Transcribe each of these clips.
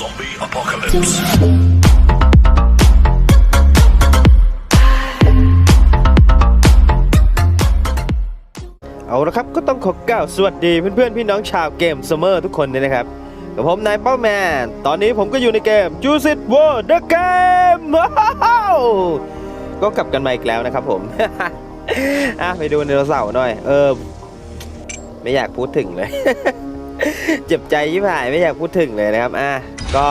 Zombie apocalypse. เอาละครับก็ต้องขอกล่าวสวัสดีเพื่อนๆพี่น้องชาวเกมซัมเมอทุกคนเลยนะครับกับผมนายเป้าแมน ตอนนี้ผมก็อยู่ในเกม j u i c y World The Game ก็กลับกันมาอีกแล้วนะครับผม อะไปดูไดโนเสาร์หน่อย เออ ไม่อยากพูดถึงเลย เจ็บใจยิ่งหายไม่อยากพูดถึงเลยนะครับ อะ ก็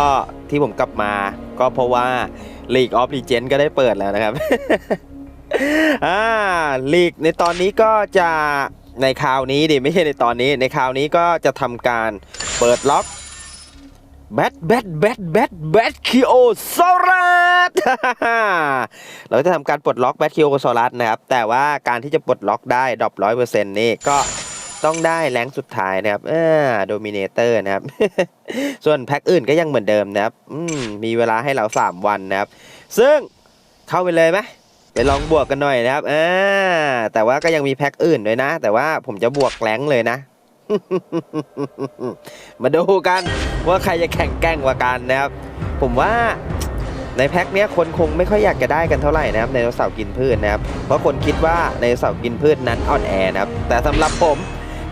ที่ผมกลับมาก็เพราะว่า League of Legends ก็ได้เปิดแล้วนะครับ อ่าลีกในตอนนี้ก็จะในคราวนี้ดิไม่ใช่ในตอนนี้ในคราวนี้ก็จะทำการเปิดล็อกแบทแบทแบทแบทแบทคิโอซอรัสเราจะทำการปลดล็อกแบทคิโอซอรัสนะครับ แต่ว่าการที่จะปลดล็อกได้ดรอปร้อยเปอร์เซ็นต์นี่ก็ ต้องได้แรงสุดท้ายนะครับเออโดมิเนเตอร์นะครับ ส่วนแพ็คอื่นก็ยังเหมือนเดิมนะครับมมีเวลาให้เรา 3 วันนะครับ ซึ่งเข้าไปเลยไหมไปลองบวกกันหน่อยนะครับอ่าแต่ว่าก็ยังมีแพ็คอื่นด้วยนะ แต่ว่าผมจะบวกแรงเลยนะ มาดูกันว่าใครจะแข่งแกร่งกว่ากันนะครับ ผมว่าในแพ็คเนี้ยคนคงไม่ค่อยอยากจะได้กันเท่าไหร่นะครับในเสาร์กินพืชนะครับเพราะคนคิดว่าในเสาร์กินพืชนั้นอ่อนแอนะครับแต่สำหรับผม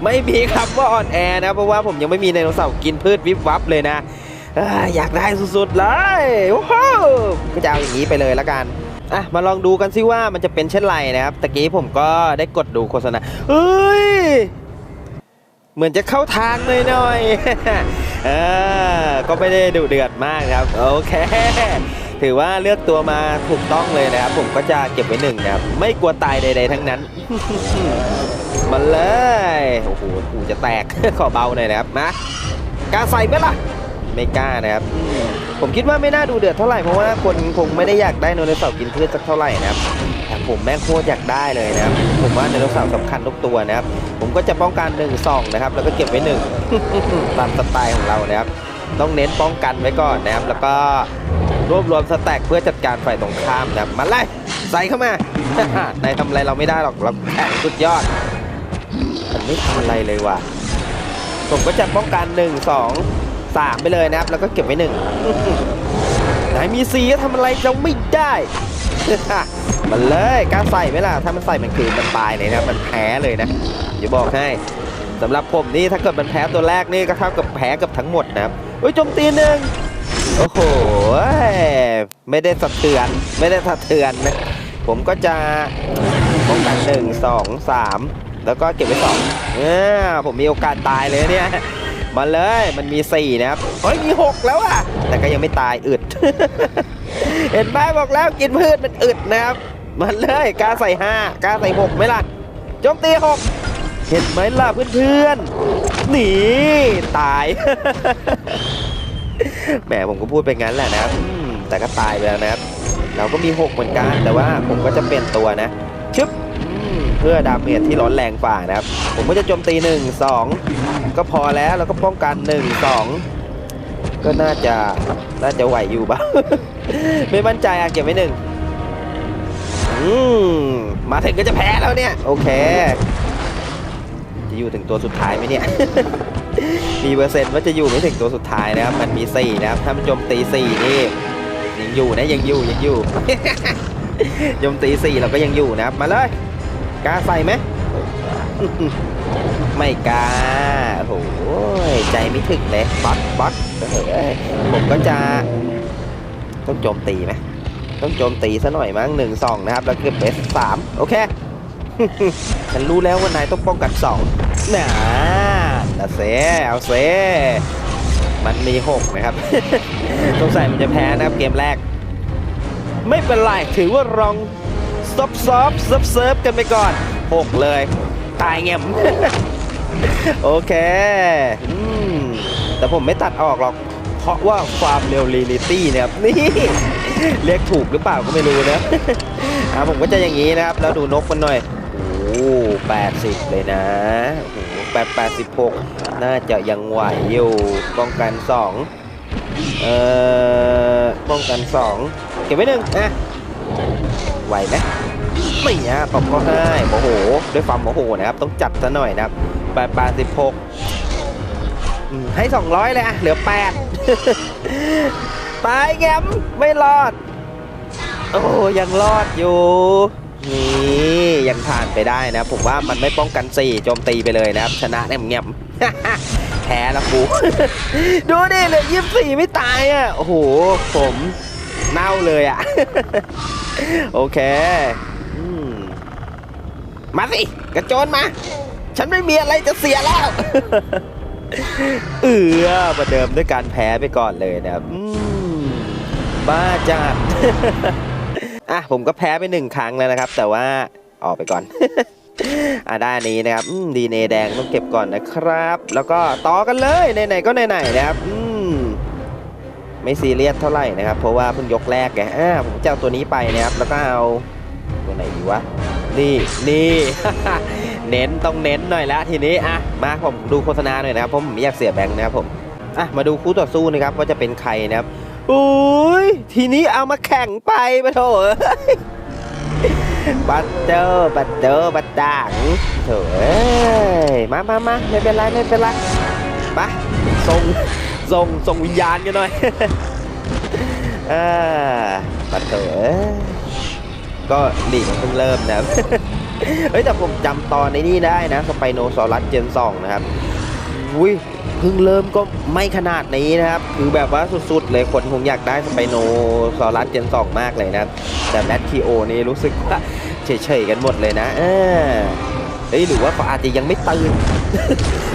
ไม่มีคำว่าอ่อนแอนะเพราะว่าผมยังไม่มีไดโนเสาร์กินพืชวิบวับเลยนะอยากได้สุดๆเลยว้าวก็จะเอาอย่างนี้ไปเลยละกันอะมาลองดูกันซิว่ามันจะเป็นเช่นไรนะครับตะกี้ผมก็ได้กดดูโฆษณาเฮ้ยเหมือนจะเข้าทางหน่อยๆเออก็ไม่ได้ดุเดือดมากนะครับโอเคถือว่าเลือกตัวมาถูกต้องเลยนะครับ ผมก็จะเก็บไว้หนึ่งนะครับ ไม่กลัวตายใดๆทั้งนั้น มาเลย โอ้โหกูจะแตก ขอเบาหน่อยนะครับมากล้าใส่ไหมล่ะ ไม่กล้านะครับ ผมคิดว่าไม่น่าดูเดือดเท่าไหร่เพราะว่าคนคงไม่ได้อยากได้ไดโนเสาร์กินพืชสักเท่าไหร่นะครับแต่ผมแม่งโคตรอยากได้เลยนะครับ ผมว่าไดโนเสาร์สำคัญทุกตัวนะครับ ผมก็จะป้องกัน1 2นะครับ แล้วก็เก็บไว้หนึ่งตามสไตล์ของเรานะครับ ต้องเน้นป้องกันไว้ก่อนนะครับ แล้วก็รวบรวมสแต็กเพื่อจัดการฝ่ายตรงข้ามนะครับมาเลยใส่เข้ามา นายทำอะไรเราไม่ได้หรอกเราแข่งสุดยอด มันไม่ทำอะไรเลยว่ะ ผมก็จะป้องกัน1 2 3ไปเลยนะครับ แล้วก็เก็บไว้หนึ่งไหนมีสีก็ทำอะไรเราไม่ได้มันเลยกล้ารใส่ไหมล่ะ ถ้ามันใส่มันคือมันตายเลยนะ มันแพ้เลยนะอย่าบอกให้สำหรับผมนี่ถ้าเกิดมันแพ้ตัวแรกนี่ก็เท่ากับแพ้กับทั้งหมดนะครับเฮ้ยโจมตีหนึ่งโอ้โห ไม่ได้สะเทือน ไม่ได้สะเทือนนะ ผมก็จะป้องกันหนึ่งสองสาม แล้วก็เก็บไว้สองเออผมมีโอกาสตายเลยเนี่ยมาเลยมันมี 4 นะครับเฮ้ยมี 6 แล้วอะแต่ก็ยังไม่ตายอึด เห็นไหมบอกแล้วกินพืชมันอึดนะครับมาเลยกล้าใส่ 5กล้าใส่6ไหมล่ะโจมตี 6 เห็นไหมล่ะเพื่อนๆหนีตาย แหมผมก็พูดไปงั้นแหละนะครับอืมแต่ก็ตายไปแล้วนะครับ เราก็มี 6 เหมือนกันแต่ว่าผมก็จะเปลี่ยนตัวนะชึบอืม เพื่อดาเมจที่ร้อนแรงฝ่านะครับ ผมก็จะโจมตี 1 2 ก็พอแล้วแล้วก็ป้องกัน 1 2 ก็น่าจะน่าจะไหวอยู่บ้างไม่มั่นใจอะเก็บไว้หนึ่งอืมมาถึงก็จะแพ้แล้วเนี่ย โอเค จะอยู่ถึงตัวสุดท้ายไหมเนี่ย มีเปอร์เซ็นต์ว่าจะอยู่ไม่ถึงตัวสุดท้ายนะครับ มันมี 4 นะครับ ถ้ามันโจมตี 4 นี่ ยังอยู่นะยังอยู่ยังอยู่โจมตี 4 เราก็ยังอยู่นะครับ มาเลย กล้าใส่ไหมไม่กล้าโอ้โหใจไม่ถึงเลยบ๊อตบ๊อตเอ้ยผมก็จะ ต้องโจมตีไหมต้องโจมตีซะหน่อยมั้งหนึ่งสองนะครับ แล้วคือเบสสามโอเค ฉันรู้แล้วว่านายต้องป้องกันสองน่าน่าเซเอาเซมันมีหกนะครับสงสัยมันจะแพ้นะครับเกมแรก ไม่เป็นไรถือว่าลอง ซอฟซอฟเซิร์ฟเซิร์ฟกันไปก่อนหกเลย ตายเงียบโอเคแต่ผมไม่ตัดออกหรอก เพราะว่าความเร็วรีลิตี้เนี่ยครับ นี่ เรียกถูกหรือเปล่าก็ไม่รู้นะอ่าผมก็จะอย่างนี้นะครับ แล้วดูนกมันหน่อยโอ้แปดสิบเลยนะโอ้โหแปดแปดสิบหกน่าจะยังไหวอยู่ป้องกันสองเอ่อป้องกันสองเก็บไว้หนึ่งอะ ไหวไหมไม่นะตบก็ให้โมโห ด้วยความโมโหนะครับ ต้องจัดซะหน่อยนะครับแปดแปดสิบหกอืมให้200เลยอะเหลือ8ตายแงมไม่รอด โอ้ยังรอดอยู่นี่ยังผ่านไปได้นะ ผมว่ามันไม่ป้องกัน4โจมตีไปเลยนะครับ ชนะแงมๆแพ้แล้วกู ดูดิเหลือยี่สี่ไม่ตายอะ โอ้โห ผม เน่าเลยอะ โอเคมาสิ กระโจนมา ฉันไม่มีอะไรจะเสียแล้ว เออประเดิมด้วยการแพ้ไปก่อนเลยนะครับบ้าจัดอะผมก็แพ้ไปหนึ่งครั้งแล้วนะครับ แต่ว่าออกไปก่อนอะได้อันนี้นะครับดีเนแดงต้องเก็บก่อนนะครับ แล้วก็ต่อกันเลยไหนๆก็ไหนๆนะครับอื ไม่ซีเรียสเท่าไหร่นะครับ เพราะว่าเพิ่งยกแรกไงอ่าผมจะเอาตัวนี้ไปนะครับ แล้วก็เอาตัวไหนดีวะ นี่นี่ เน้นต้องเน้นหน่อยแล้วทีนี้อะมาผมดูโฆษณาหน่อยนะครับผมไม่อยากเสียแบงค์นะครับผมอะมาดูคู่ต่อสู้นะครับว่าจะเป็นใครนะครับอุ้ยทีนี้เอามาแข่งไปปะโถอ้ยบัตเตอร์บัตเตอร์บัตด่างโถอ้ยมามามาไม่เป็นไรไม่เป็นไรไปส่ง ส่งส่งวิญญาณกันหน่อยอ่าบัตเตอร์เอ้ยก็ลีกเพิ่งเริ่มนะครับเฮ้ยแต่ผมจำตอนในนี่ได้นะสไปโนซอรัสเจนสองนะครับอุ้ยเพิ่งเริ่มก็ไม่ขนาดนี้นะครับ คือแบบว่าสุดๆ เลยคนคงอยากได้สไปโนซอรัสเจนสองมากเลยนะแต่แมททีโอนี่รู้สึกว่าเฉยๆกันหมดเลยนะเออ เฮ้ยหรือว่าเขาอาจจะยังไม่ตื่น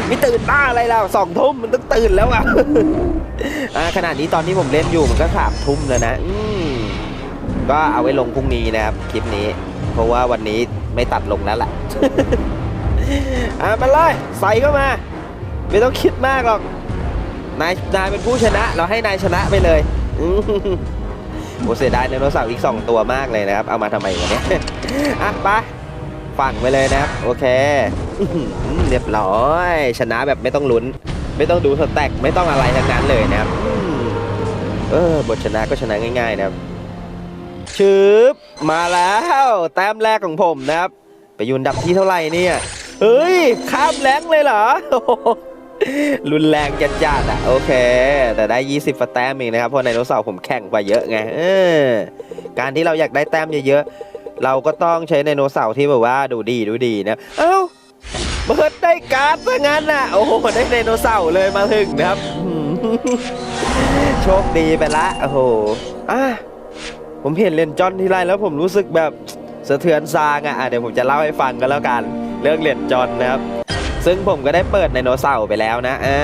ไม่ตื่นบ้าอะไรแล้วสองทุ่มมันต้องตื่นแล้วอะอ่าขนาดนี้ตอนที่ผมเล่นอยู่มันก็สามทุ่มแล้วนะอืก็เอาไว้ลงพรุ่งนี้นะครับคลิปนี้ เพราะว่าวันนี้ไม่ตัดลงแล้วล่ะอ่ามาเลยใส่เข้ามา ไม่ต้องคิดมากหรอกนายนายเป็นผู้ชนะ เราให้นายชนะไปเลยอืมโอเสียดายไดโนเสาร์อีก2ตัวมากเลยนะครับ เอามาทำไมวะเนี่ยอะไป ฝั่งไปเลยนะครับ โอเคเรียบร้อย ชนะแบบไม่ต้องลุ้น ไม่ต้องดูสแต็กไม่ต้องอะไรทั้งนั้นเลยนะครับเออบทชนะก็ชนะง่าย ๆ นะครับชืบมาแล้ว แต้มแรกของผมนะครับ ไปยุนดับที่เท่าไหร่เนี่ยเฮ้ย ข้ามแรงเลยเหรอรุนแรงจัดจัดๆอะโอเค แต่ได้ 20ฟแต้มเองนะครับ เพราะไดโนเสาร์ผมแข่งกว่าเยอะไงเออการที่เราอยากได้แต้มเยอะๆ เราก็ต้องใช้ไดโนเสาร์ที่แบบว่าดูดีดูดีนะ เอ้าเบิร์ดได้การ์ดซะงั้นน่ะ โอ้โหได้ไดโนเสาร์เลยมาถึงนะครับ โชคดีไปละโอ้โหอะผมเห็นเลนจอนที่ไรแล้วผมรู้สึกแบบสะเทือนซางอะอะเดี๋ยวผมจะเล่าให้ฟังกันแล้วกัน เรื่องเลนจอนนะครับซึ่งผมก็ได้เปิดไดโนเสาร์ไปแล้วนะ อ่า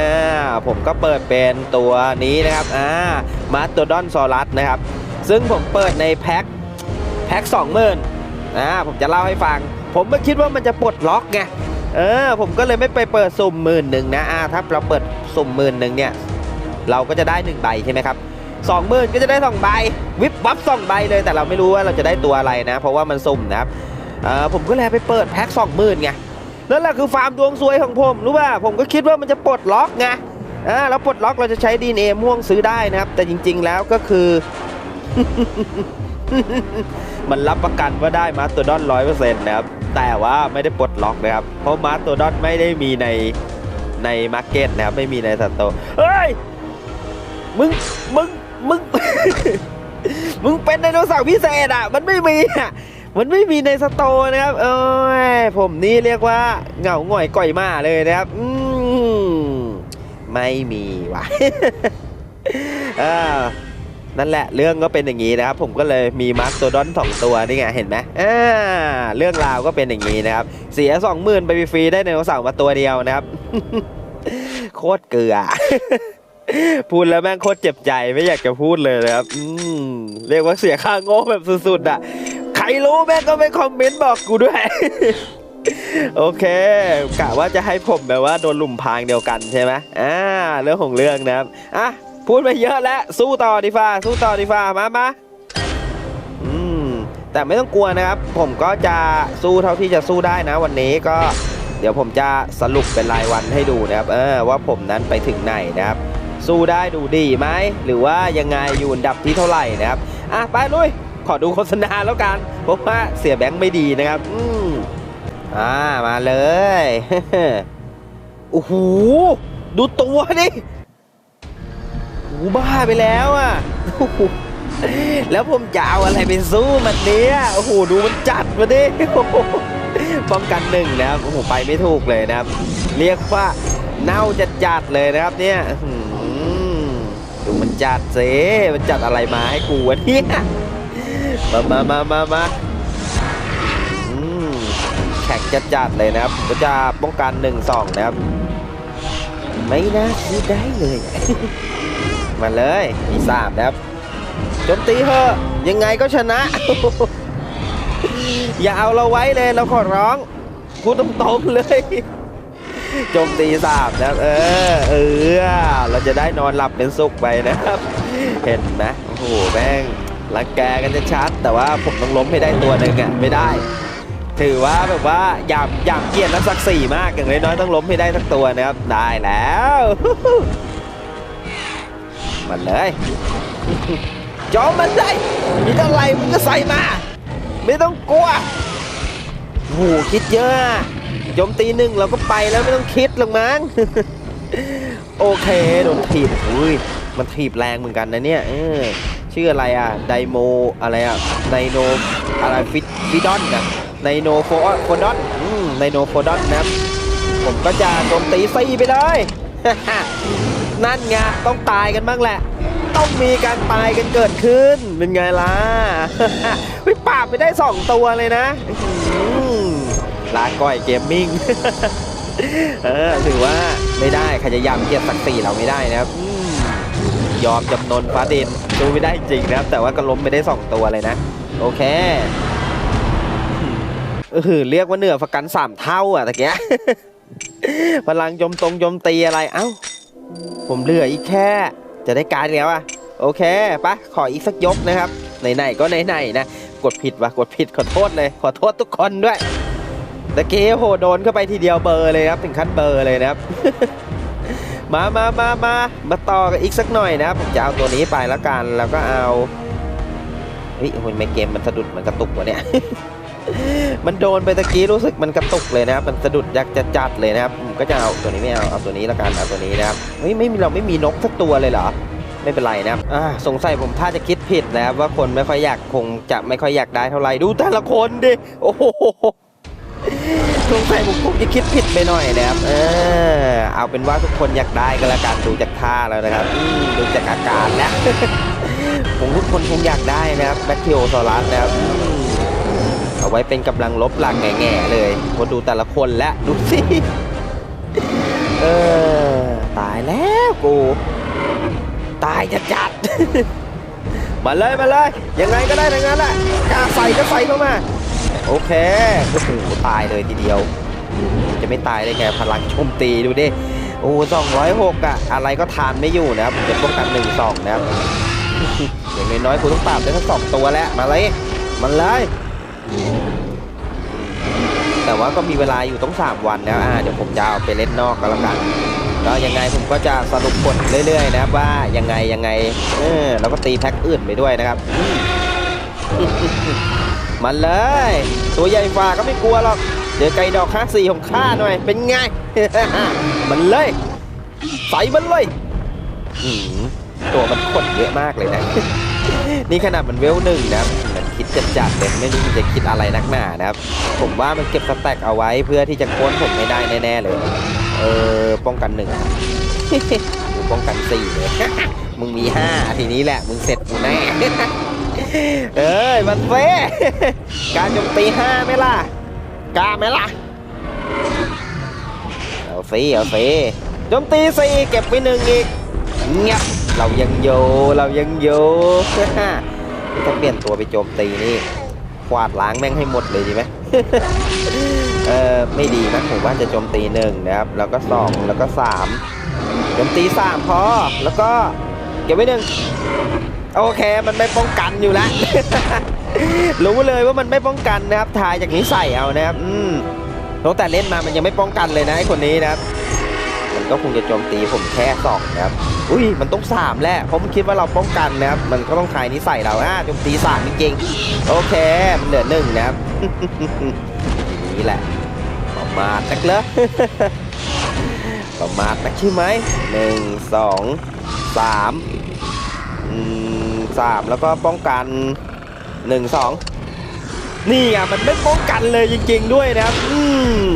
ผมก็เปิดเป็นตัวนี้นะครับ อ่า มาสโตดอนซอรัสนะครับ ซึ่งผมเปิดในแพ็ค แพ็คสองหมื่นอ่าผมจะเล่าให้ฟัง ผมไม่คิดว่ามันจะปลดล็อกไงเออผมก็เลยไม่ไปเปิดสุ่มหมื่นหนึ่งนะอ่าถ้าเราเปิดสุ่มหมื่นหนึ่งเนี่ยเราก็จะได้หนึ่งใบใช่ไหมครับสองหมื่นก็จะได้สองใบวิบวับสองใบเลยแต่เราไม่รู้ว่าเราจะได้ตัวอะไรนะ เพราะว่ามันสุ่มนะครับเออผมก็เลยไปเปิดแพ็คสองหมื่นไงนั่นแหละคือฟาร์มดวงซวยของผมรู้ป่ะผมก็คิดว่ามันจะปลดล็อกไงอ่าแล้วปลดล็อกเราจะใช้ดีเอม่วงซื้อได้นะครับ แต่จริง ๆ แล้วก็คือ มันรับประกันว่าได้มาสโตดอนร้อยเปอร์เซ็นต์นะครับ แต่ว่าไม่ได้ปลดล็อกนะครับ เพราะมาสโตดอนไม่ได้มีในในมาร์เก็ตนะครับ ไม่มีในสตร์เฮ้ย มึง มึง มึง มึงเป็นไดโนเสาร์พิเศษอะ มันไม่มีอะ มันไม่มีในสตร์นะครับ เอ้ย ผมนี่เรียกว่าเหงาหงอยก่อยมาเลยนะครับ อืม ไม่มีว่ะอ่า นั่นแหละเรื่องก็เป็นอย่างนี้นะครับ ผมก็เลยมีมาร์คตัวดอนสองตัวนี่ไงเห็นไหมอ่าเรื่องราวก็เป็นอย่างนี้นะครับ เสียสองหมื่นไปฟรีได้ไดโนเสาร์มาตัวเดียวนะครับ โคตรเกลือพูดแล้วแม่งโคตรเจ็บใจไม่อยากจะพูดเลยนะครับ อืมเรียกว่าเสียค่าโง่แบบสุดๆอะ ใครรู้แม่งก็ไปคอมเมนต์บอกกูด้วย โอเคกะว่าจะให้ผมแบบว่าโดนหลุมพางเดียวกันใช่ไหมอ่าเรื่องของเรื่องนะครับอะ พูดไปเยอะแล้วสู้ต่อดีฟ้าสู้ต่อดีฟ้ามามาอืมแต่ไม่ต้องกลัวนะครับ ผมก็จะสู้เท่าที่จะสู้ได้นะ วันนี้ก็เดี๋ยวผมจะสรุปเป็นรายวันให้ดูนะครับ เออว่าผมนั้นไปถึงไหนนะครับ สู้ได้ดูดีไหมหรือว่ายังไงอยู่อันดับที่เท่าไหร่นะครับอะไปลุยขอดูโฆษณาแล้วกันเพราะว่าเสียแบงค์ไม่ดีนะครับ อืมอ่ามาเลยโอ้โหดูตัวดิ โอ้บ้าไปแล้วอะ แล้วผมจะเอาอะไรไปสู้มันเนี้ยโอ้โหดูมันจัดมาดิป้องกันหนึ่งนะครับโอ้โหไปไม่ถูกเลยนะครับ เรียกว่าเน่าจัดจัดเลยนะครับเนี่ยดูมันจัดเซมันจัดอะไรมาให้กูวะเนี่ยมามามามามาแข่งจัดจัดเลยนะครับก็จะป้องกันหนึ่งสองนะครับ ไม่น่าคิดได้เลย มาเลยมีสามครับโจมตีเถอะยังไงก็ชนะ อย่าเอาเราไว้เลยเราขอร้องพูดตรงๆเลยโจมตีสามนะเออเออเราจะได้นอนหลับเป็นสุขไปนะครับ เห็นไหมโอ้โหแม่งรังแกกันจะชัด แต่ว่าผมต้องล้มให้ได้ตัวหนึ่งอะไม่ได้ ถือว่าแบบว่าอยากอยากเกลียดและศักดิ์ศรีมากอย่างน้อยๆต้องล้มให้ได้สักตัวนะครับ ได้แล้ว มันเลยจอมมันได้ มีเท่าไรมึงก็ใส่มา ไม่ต้องกลัวโอ้โหคิดเยอะโจมตีหนึ่งเราก็ไปแล้วไม่ต้องคิดหรอกมั้ง โอเคโดนถีบอุ้ยมันถีบแรงเหมือนกันนะเนี่ยเออชื่ออะไรอะไดโมอะไรอะไนโนอะไรฟิฟิดอนนะไนโนโฟโฟดอนอืมไนโนโฟดอนนะครับผมก็จะโจมตีซีไปเลย นั่นไงต้องตายกันบ้างแหละ ต้องมีการตายกันเกิดขึ้น เป็นไงล่ะวิปราบไปได้สองตัวเลยนะลาก้อยเกมมิ่งเออถือว่าไม่ได้ใครจะยำเกียรติศักดิ์ศรีเราไม่ได้นะครับยอมจำนนฟ้าดินดูไม่ได้จริงนะครับ แต่ว่าก็ล้มไปได้สองตัวเลยนะ โอเคเออเรียกว่าเหนือประกันสามเท่าอะตะเกียพลังโจมตรงโจมตีอะไร เอ้า ผมเหลืออีกแค่ จะได้การแล้วอะโอเคปะขออีกสักยกนะครับไหนๆก็ไหนๆนะ กดผิดวะกดผิดขอโทษเลย ขอโทษทุกคนด้วยตะกี้โหโดนเข้าไปทีเดียวเบอร์เลยครับถึงขั้นเบอร์เลยนะครับ มามามามามาต่อกันอีกสักหน่อยนะครับผมจะเอาตัวนี้ไปแล้วกันแล้วก็เอาเฮ้ยโอ้ยไม่เกมมันสะดุดมันกระตุกวะเนี่ย มันโดนไปตะกี้รู้สึกมันกระตุกเลยนะครับ มันสะดุดยักจะจัดเลยนะครับก็จะเอาตัวนี้ไม่เอาเอาตัวนี้แล้วกันเอาตัวนี้นะครับเฮ้ยไม่มีเราไม่มีนกสักตัวเลยเหรอไม่เป็นไรนะครับสงสัยผมถ้าจะคิดผิดนะครับว่าคนไม่ค่อยอยากคงจะไม่ค่อยอยากได้เท่าไหร่ดูแต่ละคนดิโอ้โหสงสัยผมคงจะคิดผิดไปหน่อยนะครับเออเอาเป็นว่าทุกคนอยากได้ก็แล้วกันดูจากท่าแล้วนะครับดูจากอาการแล้วผมทุกคนคงอยากได้นะครับแบคทีโอซอรัสนะครับ ไว้เป็นกำลังลบหลักแง่ๆเลยมาดูแต่ละคนแล้วดูสิ เออ ตายแล้วกู ตายจะจัดมาเลยมาเลยยังไงก็ได้ทั้งนั้นแหละกล้าใส่ก็ใส่เข้ามา โอเคโอ้โหตายเลยทีเดียว จะไม่ตายได้ไงพลังโจมตีดูดิโอ้สองร้อยหกอะอะไรก็ทานไม่อยู่นะครับผมจะป้องกันหนึ่งสองนะครับอย่างน้อยๆกูต้องปราบได้ทั้งสองตัวแล้วมาเลยมันเลย แต่ว่าก็มีเวลาอยู่ต้อง 3 วันนะอ่าเดี๋ยวผมจะเอาไปเล่นนอกก็แล้วกันก็ยังไงผมก็จะสรุปผลเรื่อยๆนะครับว่ายังไงยังไงเออแล้วก็ตีแพ็คอื่นไปด้วยนะครับ มันเลย ตัวใหญ่ฝ่าก็ไม่กลัวหรอกเจอไก่ดอกห้าสี่ของข้าหน่อย เป็นไง มันเลย ใส่มันเลยตัวมันขนเยอะมากเลยนะ นี่ขนาดมันเวลหนึ่งนะ คิดจัดจัดๆเลยไม่รู้มันจะคิดอะไรนักหนานะครับ ผมว่ามันเก็บสแต็กเอาไว้เพื่อที่จะโค้นผมไม่ได้แน่ๆเลยเออป้องกันหนึ่งกูป้องกันสี่เลย มึงมีห้าทีนี้แหละ มึงเสร็จกูแน่เอ้ยมันเฟ้การโจมตีห้าไหมล่ะกล้าไหมล่ะ เอาสิเอาสิโจมตีสี่เก็บไว้หนึ่งอีกเงียบเรายังโยเรายังโย ถ้าเปลี่ยนตัวไปโจมตีนี่กวาดล้างแม่งให้หมดเลยดีไหมเออไม่ดีนะผมว่าจะโจมตีหนึ่งนะครับ แล้วก็สองแล้วก็สามโจมตีสามพอ แล้วก็เก็บไว้หนึ่งโอเค มันไม่ป้องกันอยู่แล้ว รู้เลยว่ามันไม่ป้องกันนะครับทายจากนิสัยเอานะครับ อืมตั้งแต่เล่นมามันยังไม่ป้องกันเลยนะไอคนนี้นะครับ ก็คงจะโจมตีผมแค่สองนะครับ อุ้ยมันต้องสามแหละเพราะมันคิดว่าเราป้องกันนะครับ มันก็ต้องทายนิสัยเราอะโจมตีสามจริงๆโอเค มันเหลือหนึ่งนะครับนี่แหละออกมาจักเลยประมาทนะใช่ไหมหนึ่งสองสามอืมสามแล้วก็ป้องกันหนึ่งสองนี่อะมันไม่ป้องกันเลยจริง ๆ ด้วยนะครับ อืม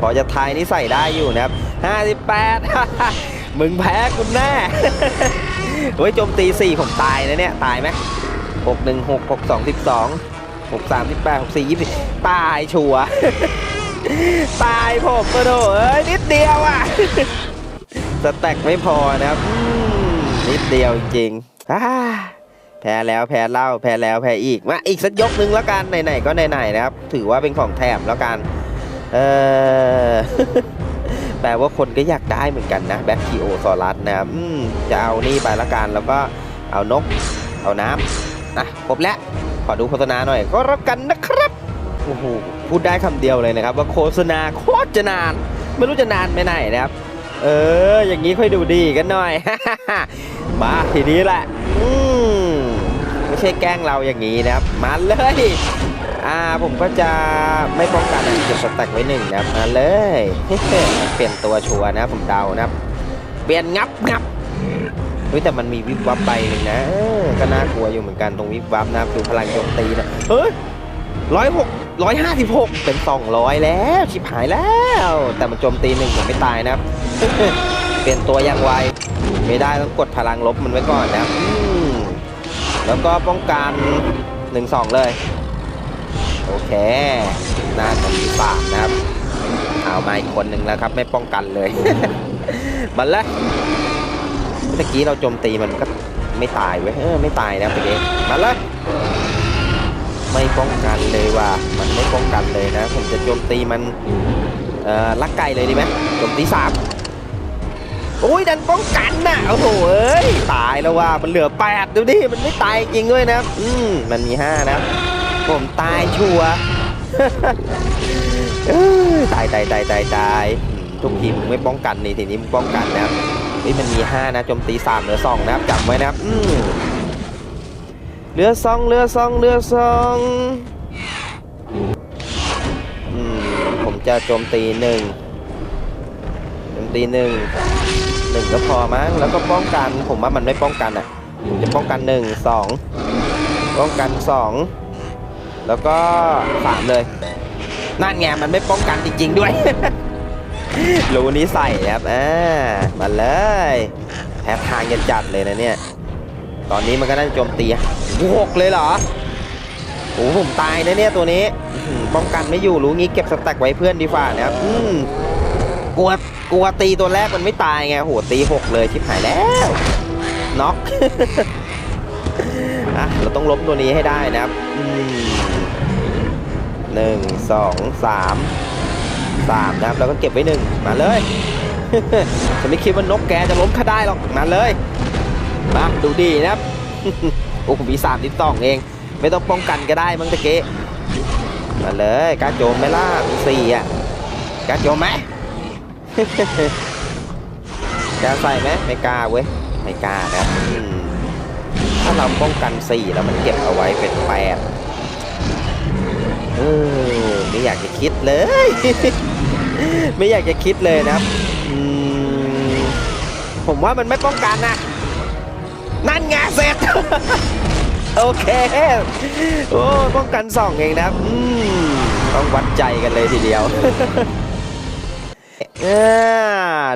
พอจะทายนี่ใส่ได้อยู่นะครับ ห้าสิบแปดมึงแพ้คุณแน่เฮ้ยโจมตีสี่ผมตายนะเนี่ย ตายไหมหกหนึ่งหกหกสองสิบสองหกสามสิบแปดหกสี่ยี่สิบตายชัว ตายผมกระโดดเอ้ย นิดเดียวอะ สแต็กไม่พอนะครับ นิดเดียวจริงๆแพ้แล้วแพ้เล่าแพ้แล้วแพ้อีก มาอีกสักยกหนึ่งแล้วกัน ไหนๆก็ไหนๆนะครับ ถือว่าเป็นของแถมแล้วกัน เออ แปลว่าคนก็อยากได้เหมือนกันนะแบ็คทีโอซอรัสนะครับอืมจะเอานี่ไปละกันแล้วก็เอานก เอาน้ำนะครบแล้วขอดูโฆษณาหน่อย ก็รับกันนะครับโอ้โหพูดได้คำเดียวเลยนะครับ ว่าโฆษณาโคตรจะนาน ไม่รู้จะนานไปไหนนะครับ เออ อย่างนี้ค่อยดูดีกันหน่อยมาทีนี้แหละ อืมไม่ใช่แกล้งเราอย่างนี้นะครับมาเลย อ่าผมก็จะไม่ป้องกันอะเก็บสแต็กไว้หนึ่งนะครับมาเลยเปลี่ยนตัวชัวร์นะผมเดานะครับ เปลี่ยนงับงับเฮ้ยแต่มันมีวิบวับใบหนึ่งนะก็น่ากลัวอยู่เหมือนกันตรงวิบวับนะดูพลังโจมตีนะเฮ้ยร้อยหกร้อยห้าสิบหกเป็นสองร้อยแล้วชิบหายแล้ว แต่มันโจมตีหนึ่งผมไม่ตายนะครับ เปลี่ยนตัวย่างไวไม่ได้ต้องกดพลังลบมันไว้ก่อนนะแล้วก็ป้องกันหนึ่งสองเลย โอเคน่าจะมีปากนะครับ เอามาอีกคนหนึ่งแล้วครับ ไม่ป้องกันเลยมาเลยเมื่อกี้เราโจมตีมันก็ไม่ตายเว้ยเออไม่ตายนะไปเองมาเลยไม่ป้องกันเลยว่ะมันไม่ป้องกันเลยนะ ผมจะโจมตีมันเอ่อลักไก่เลยดีไหมโจมตีสามโอ้ยดันป้องกันน่ะโอ้โหเอ้ยตายแล้วว่ะมันเหลือแปดดูดิมันไม่ตายจริงด้วยนะ อืมมันมีห้านะ ผมตายชัวตายตายตายตายตายทุกทีมึงไม่ป้องกันนี่ทีนี้มึงป้องกันนะครับมันมี 5 นะโจมตี3เหลือ2นะครับจำไว้นะครับเหลือสองเหลือสองเหลือสองผมจะโจมตีหนึ่งโจมตีหนึ่งหนึ่งก็พอมั้งแล้วก็ป้องกันผมว่ามันไม่ป้องกันอะจะป้องกันหนึ่งสองป้องกันสอง แล้วก็สามเลยนั่นไงมันไม่ป้องกันจริงๆด้วย รูนี้ใส่ครับอ่ามาเลยแพ้ทางจะจัดเลยนะเนี่ย ตอนนี้มันก็น่าจะโจมตีหกเลยเหรอโอ้โหผมตายนะเนี่ยตัวนี้อื้อหือป้องกันไม่อยู่รู้งี้เก็บสแต็กไว้เพื่อนดีฝ่านะครับอืมกลัวกลัวตีตัวแรกมันไม่ตายไงโหตีหกเลยชิบหายแล้วน็อก อะเราต้องล้มตัวนี้ให้ได้นะครับอืมหนึ่งสองสามสามนะครับแล้วก็เก็บไว้หนึ่งมาเลยฉันไม่คิดว่านกแกจะล้มข้าได้หรอกมาเลยมาดูดีนะครับโอ้ผมมีสามทิศสองเอง ไม่ต้องป้องกันก็ได้มั้งตะเกะมาเลยกาโจมไหมล่ะมีสี่อะกาโจมไหมกาใส่ไหมไม่กล้าเว้ยไม่กล้านะครับ ถ้าเราป้องกันสี่แล้วมันเก็บเอาไว้เป็นแปดเออไม่อยากจะคิดเลย ไม่อยากจะคิดเลยนะครับผมว่ามันไม่ป้องกันนะ นั่นไงเสร็จ โอเค โอ้ป้องกันสองเองนะครับต้องวัดใจกันเลยทีเดียวอ่า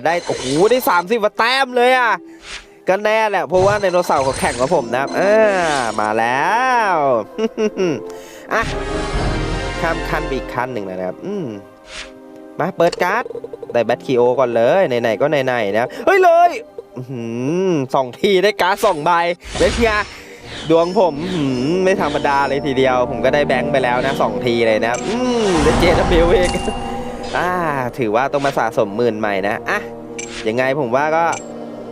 ได้ โอ้โห ได้สามสิบแต้มเลยอะ ก็แน่แหละเพราะว่าไดโนเสาร์เขาแข่งกับผมนะอ่ามาแล้วอะข้ามขั้นไปอีกขั้นหนึ่งนะครับ อืมมาเปิดการ์ดได้แบทคิโอก่อนเลยไหนๆก็ไหนๆนะครับเฮ้ยเลยสองทีได้การ์ดสองใบเวทียดวงผมไม่ธรรมดาเลยทีเดียว ผมก็ได้แบงค์ไปแล้วนะสองทีเลยนะครับอืมได้เจนบิวอีกอ่าถือว่าต้องมาสะสมหมื่นใหม่นะอะยังไงผมว่าก็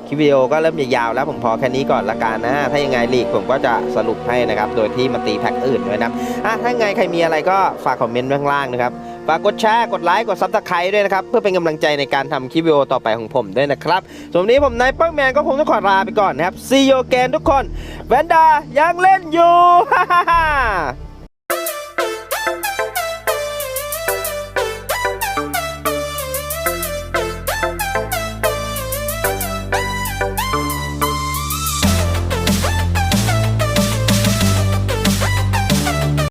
คลิปวิดีโอก็เริ่มจะยาวแล้วผมพอแค่นี้ก่อนละกันนะ ถ้ายังไงลีกผมก็จะสรุปให้นะครับ โดยที่มาตีแพ็คอื่นด้วยนะอะถ้ายังไงใครมีอะไรก็ฝากคอมเมนต์ไว้ข้างล่างนะครับ ฝากกดแชร์ กดไลค์ กดซับสไครต์ด้วยนะครับ เพื่อเป็นกำลังใจในการทำคลิปวิดีโอต่อไปของผมด้วยนะครับส่วนวันนี้ผมนายเปิ้ลแมนก็คงต้องขอลาไปก่อนนะครับ See you again ทุกคนแวนดายังเล่นอยู่ฮ่าฮ่าฮ่า